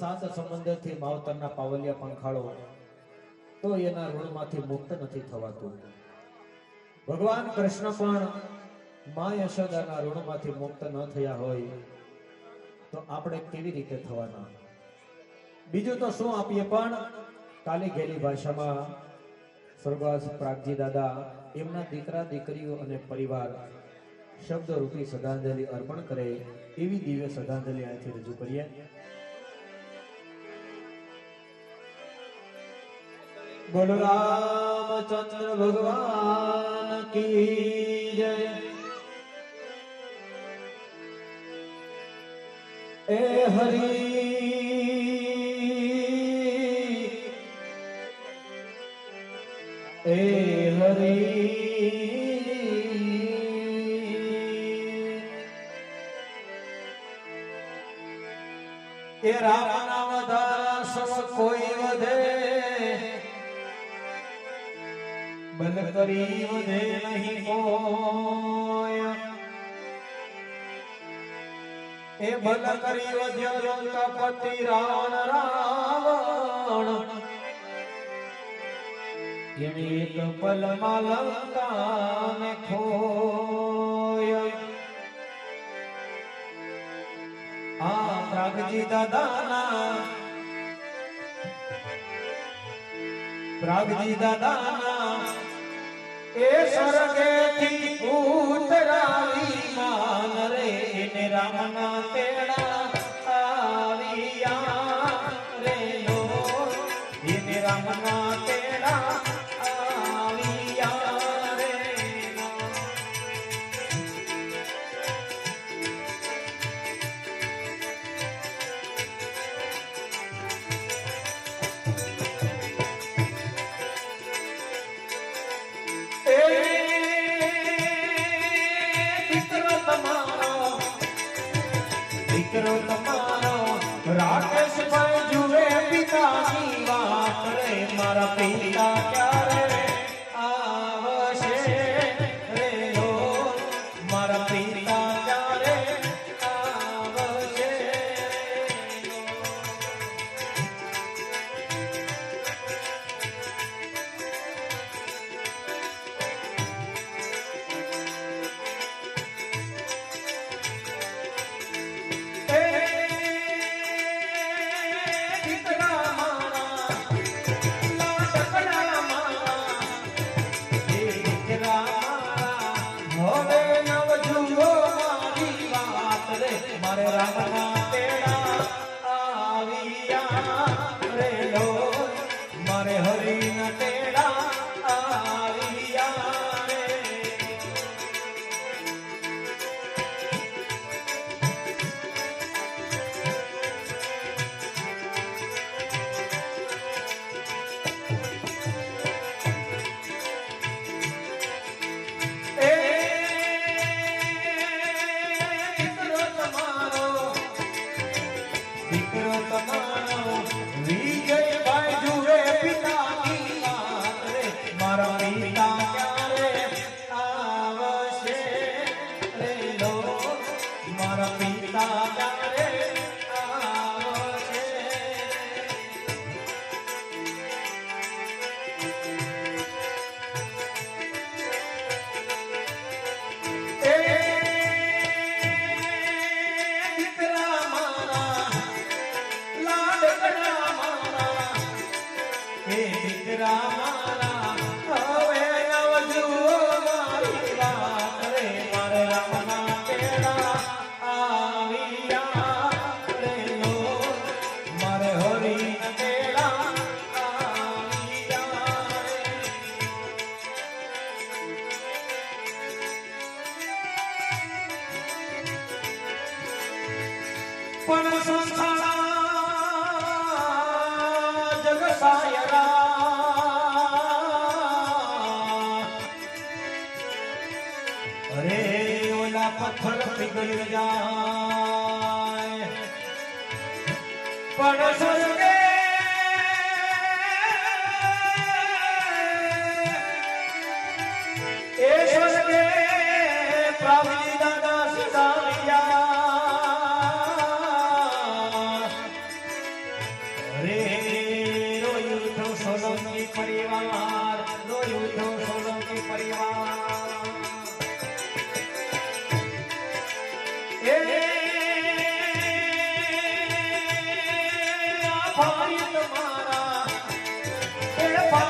સાત સંબંધથી માવતરના પાવલિયા પંખાળો તો એના ઋણમાંથી મુક્ત નથી થવાતું. ભગવાન કૃષ્ણ પણ મા યશોદાના ઋણમાંથી મુક્ત ન થયા હોય તો આપણે કેવી રીતે થવાના? બીજું તો શું આપીએ પણ? કાલી ઘેલી ભાષામાં સ્વર્ગવાસ પ્રાગજી દાદા એમના દીકરા, દીકરીઓ અને પરિવાર શબ્દ રૂપી શ્રદ્ધાંજલિ અર્પણ કરે એવી દિવ્ય શ્રદ્ધાંજલિ અહીંથી રજૂ કરીએ. બોલો રામચંદ્ર ભગવાન કી જય. એ હરી લંકાપતિ રાવણ રાવણ. એને એક પલમાં લંકાને ખોય. આ પ્રાગજી દાદાના પ્રાગજી દાદાના એ સ્વર્ગેથી ઉતરાવી માન રે એને રામના તેડા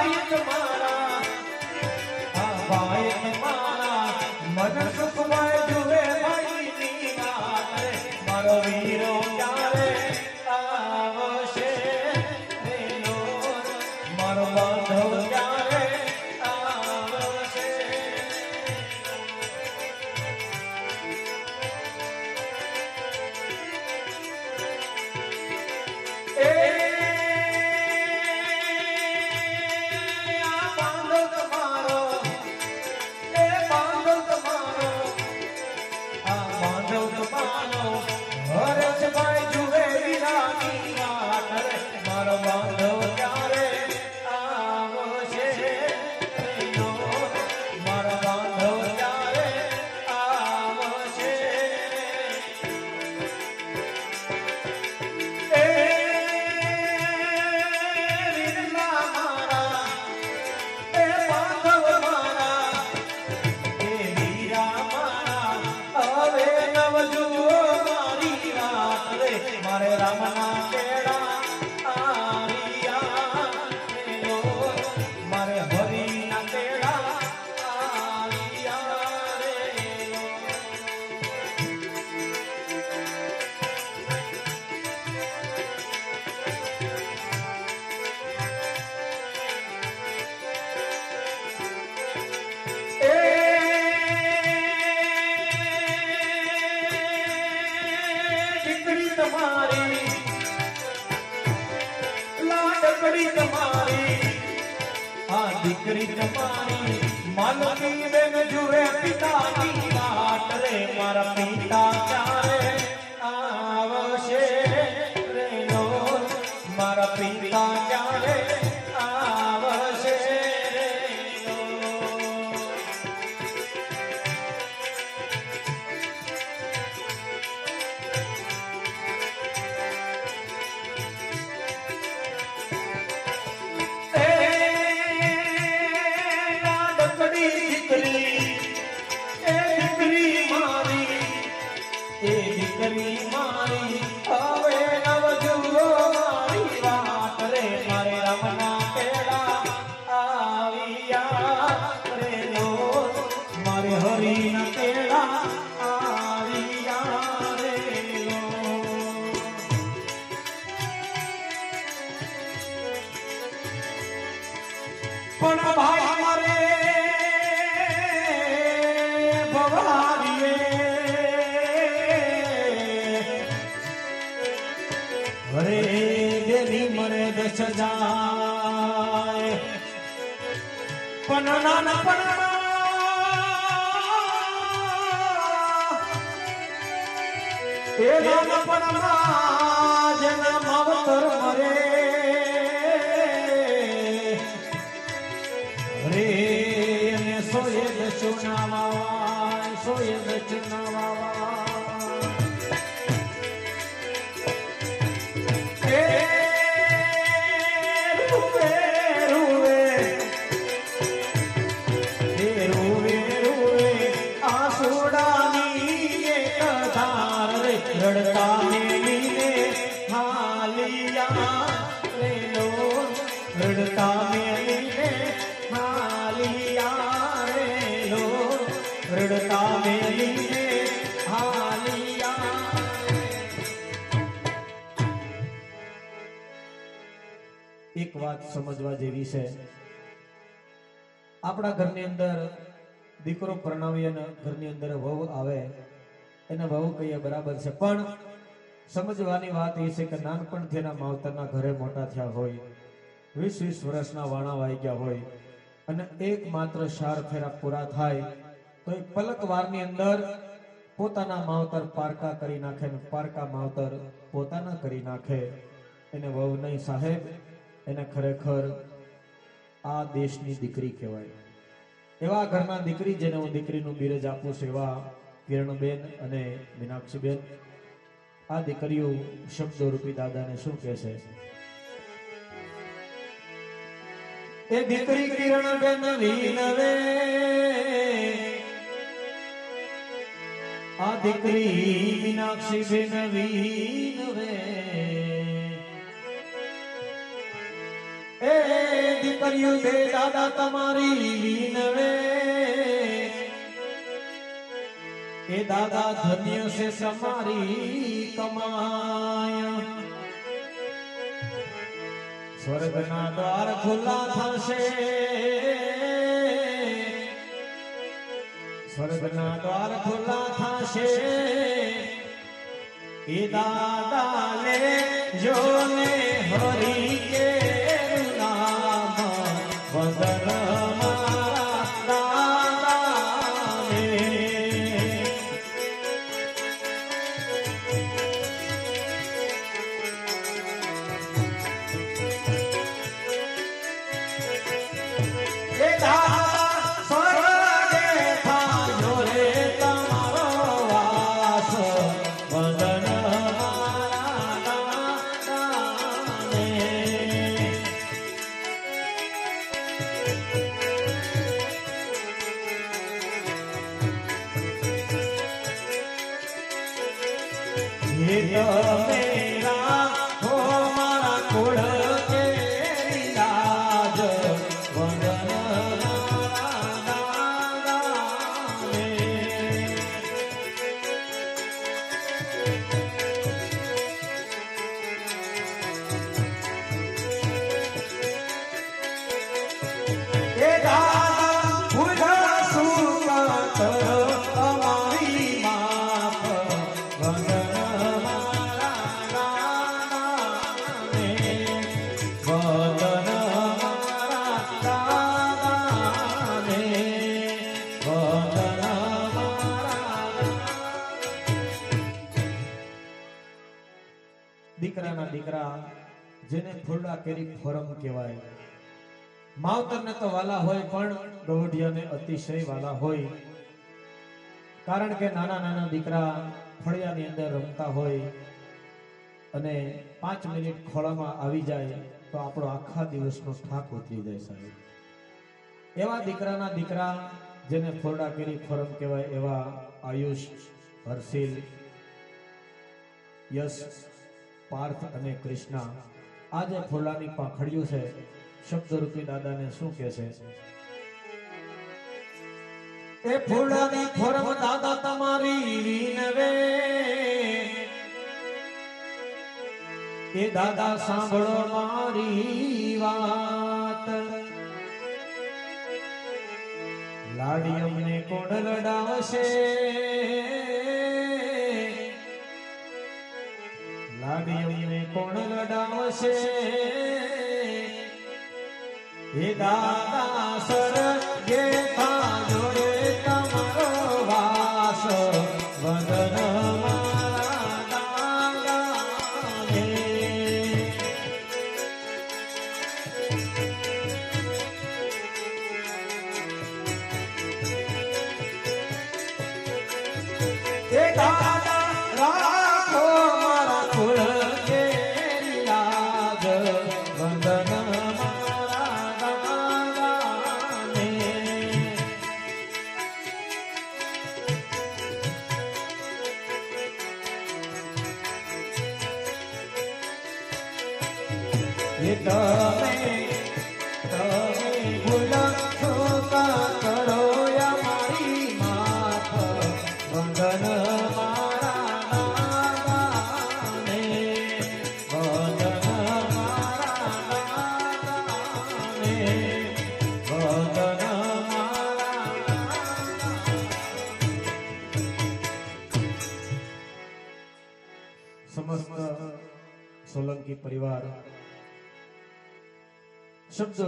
ભાઈ તમારા આ ભાઈ વાત મારો વીરો પણ ભાઈ મારે ભવારીએ. અરે દેવી મને દસ જાય. પણ નાના પણ એ નાના પણ જેના માવતર મરે. Krishna વાત સમજવા જેવી છે. આપણા ઘરની અંદર દીકરો પરણાવી અને ઘરની અંદર વહુ આવે, એને વહુ કહીએ બરાબર છે. પણ સમજવાની વાત એ છે કે નાનપણથી એના માવતરના ઘરે મોટા થયા હોય વીસ વીસ વર્ષના વાણા વાઈ ગયા હોય અને એક માત્ર શાર ફેરા પૂરા થાય, તો એક પલક વારની અંદર પોતાના માવતર પારકા કરી નાખે ને પારકા માવતર પોતાના કરી નાખે. એને વહુ નહીં સાહેબ એને ખરેખર આ દેશની દીકરી કહેવાય. એવા ઘરના દીકરી જેને હું દીકરીનું બિરજ આપું છું, એવા કિરણબેન અને મીનાક્ષીબેન, આ દીકરીઓ શબ્દો રૂપી દાદાને શું કહે છે? એ દીકરી કિરણ બેન વિનવે આ દીકરી મીનાક્ષી બેન વિનવે એ દીકરીઓ છે દાદા તમારી નવે એ દાદા ધન્ય છે તમારી કમાય. સ્વર્ગના દ્વાર ખુલ્લા થશે. સ્વર્ગના દ્વાર ખુલ્લા થશે. એ દાદા ને હરી એ ફૂલડા કેરી ફોરમ કહેવાય. માવતરને તો વાલા હોય, પણ ગૌઢિયાને અતિશય વાલા હોય. કારણ કે નાના નાના દીકરા ફળિયાની અંદર રમતા હોય અને પાંચ મિનિટ ખોળામાં આવી જાય, તો આપણો આખા દિવસનો થાક ઉતરી જાય સાહેબ. એવા દીકરાના દીકરા જેને ફોરડા કેરી ફોરમ કહેવાય, એવા આયુષ, હર્ષિલ, યશ, પાર્થ અને કૃષ્ણા આ જે ફૂલાની પાંખડીઓ છે. શબ્દરૂપી દાદાને શું કહે છે? એ ફૂલાની ખોરમ દાદા તમારી વિનવે એ દાદા સાંભળો મારી વાત. લાડી અમને કોણ લડાવશે? અમને કોણ લડાવશે? હે દાદા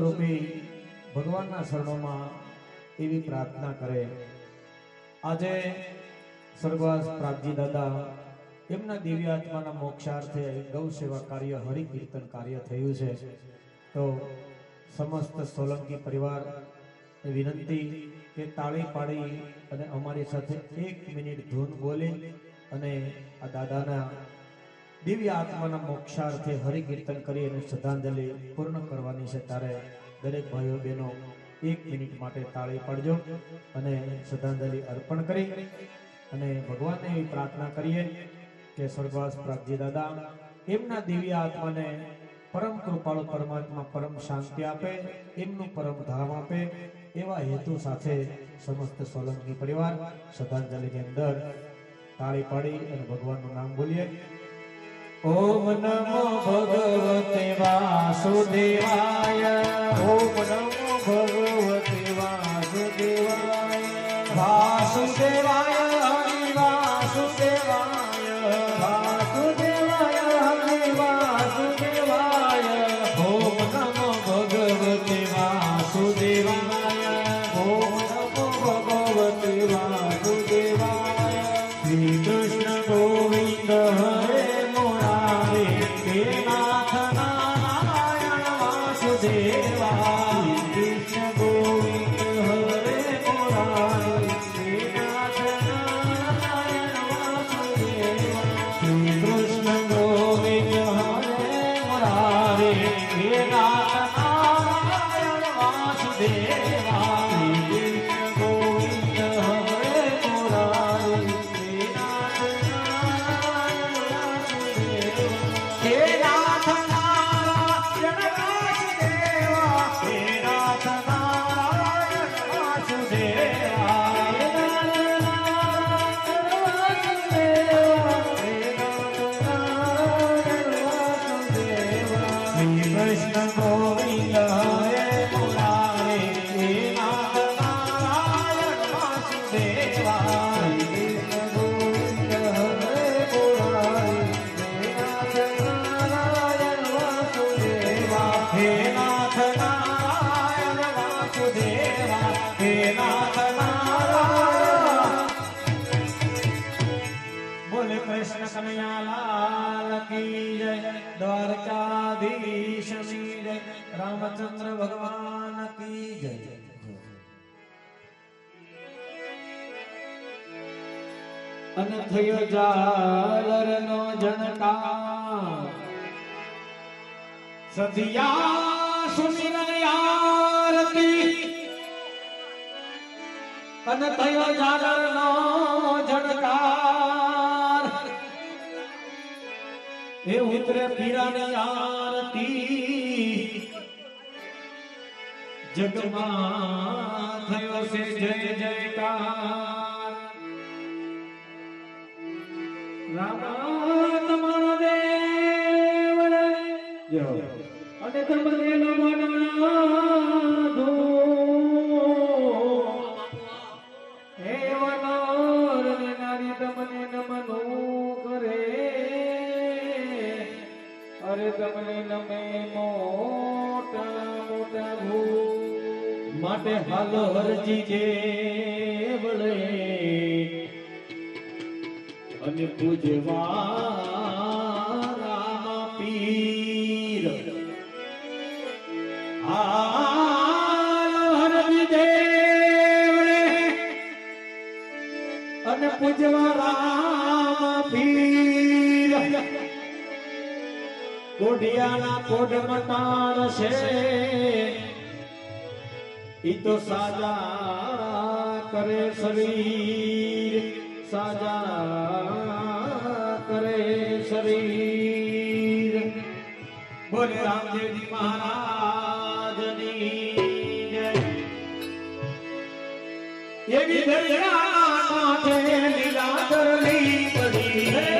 રૂપી ભગવાનના શરણોમાં એવી પ્રાર્થના કરે. આજે સ્વર્ગવાસ પ્રાગજી દાદા એમના દિવ્ય આત્માના મોક્ષાર્થે ગૌ સેવા કાર્ય હરિ કીર્તન કાર્ય થયું છે. તો સમસ્ત સોલંકી પરિવાર વિનંતી કે તાળી પાડી અને અમારી સાથે એક મિનિટ ધૂન બોલી અને આ દાદાના દિવ્ય આત્માના મોક્ષાર્થે હરિ કીર્તન કરી અને શ્રદ્ધાંજલિ પૂર્ણ કરવાની છે, ત્યારે દરેક ભાઈઓ બહેનો એક મિનિટ માટે તાળી પાડજો અને શ્રદ્ધાંજલિ અર્પણ કરી અને ભગવાનને પ્રાર્થના કરીએ કે સ્વર્ગવાસ પ્રાગજી દાદા, એમના દિવ્ય આત્માને પરમ કૃપાળુ પરમાત્મા પરમ શાંતિ આપે, એમનું પરમ ધામ આપે, એવા હેતુ સાથે સમસ્ત સોલંકી પરિવાર શ્રદ્ધાંજલિની અંદર તાળી પાડી અને ભગવાનનું નામ બોલીએ. ઓમ નમો ભગવતે વાસુદેવાય. ઓમ નમો ભગવતે વાસુદેવાય. વાસુદેવાય. રામચંદ્ર ભગવાન કી જય અન થયો જાલર નો જણકાર સદિયા સુમિરન આરતી અન થયો જાલર નો જણકાર એ ઉતરે પીરાની આરતી જગમાં થયો છે જય જયકાર રામા તમારો દેવ. અને તમને નમના પૂજવા રામા પીર અને પૂજવા રામ પીર. કોઢિયાના કોઢ મટાણ છે ઈ તો સાજા કરે શરીર. સાજા શરીર બોલે રામદેવજી મહારાજની એવી દરિયા કાંઠે લીલા કરલી પડી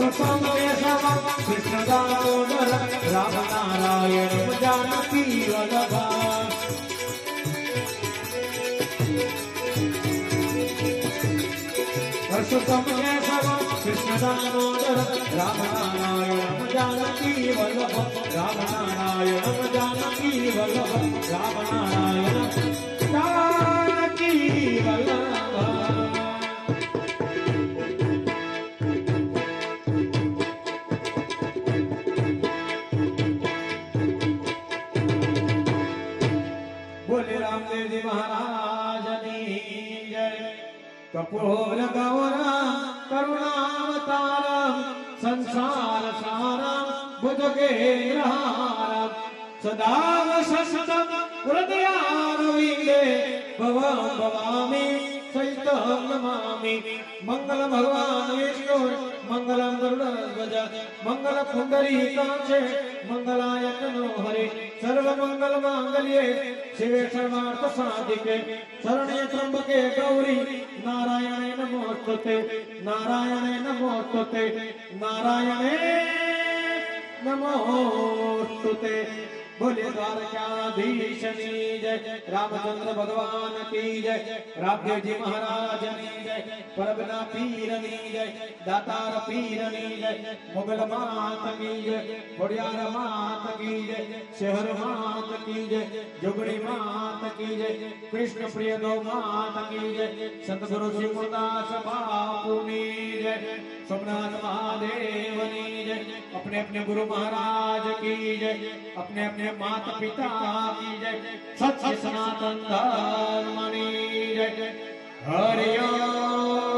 सुसंवेशम कृष्ण दामोदर राम नारायण जानकी वल्लभा सुसंवेशम कृष्ण दामोदर राम नारायण जानकी वल्लभ राम नारायण जानकी वल्लभ राम नारायण जानकी वल्लभ કપોર ગૌરા કરુણાવતારમ સંસાર સારમ ભુજગેરહારમ સદા સસ્તમ હૃદયારવિંદે ભવ ભવામી સહિતં નમામિ મંગલ ભગવાન વિષ્ણુ મંગલમ ગરુડધ્વજ મંગલ પુંડરી કાંચે મંગલાય તનો હરે સર્વ મંગલ માંગલ્યે શિવે સર્વાર્થ સાધિકે શરણે ત્રંબકે ગૌરી નારાયણે નમોસ્તુતે નારાયણે નમોસ્તુતે નારાયણે નમોસ્તુતે भोले द्वारकाधीश की जय रामचंद्र भगवान की जय रामदेव जी महाराज की जय परबना पीर की जय दातार पीर की जय मुगल मात की जय खोड़ियार मात की जय शहर मात की जय जुगड़ी मात की जय कृष्ण प्रिय दो मात की जय सतगुरु श्री मुदास बापू की जय सोमनाथ महादेव की जय अपने अपने गुरु महाराज की जय अपने अपने હે માત પિતા કી જય. સત્ય સનાતન ધર્મની જય. હરિયો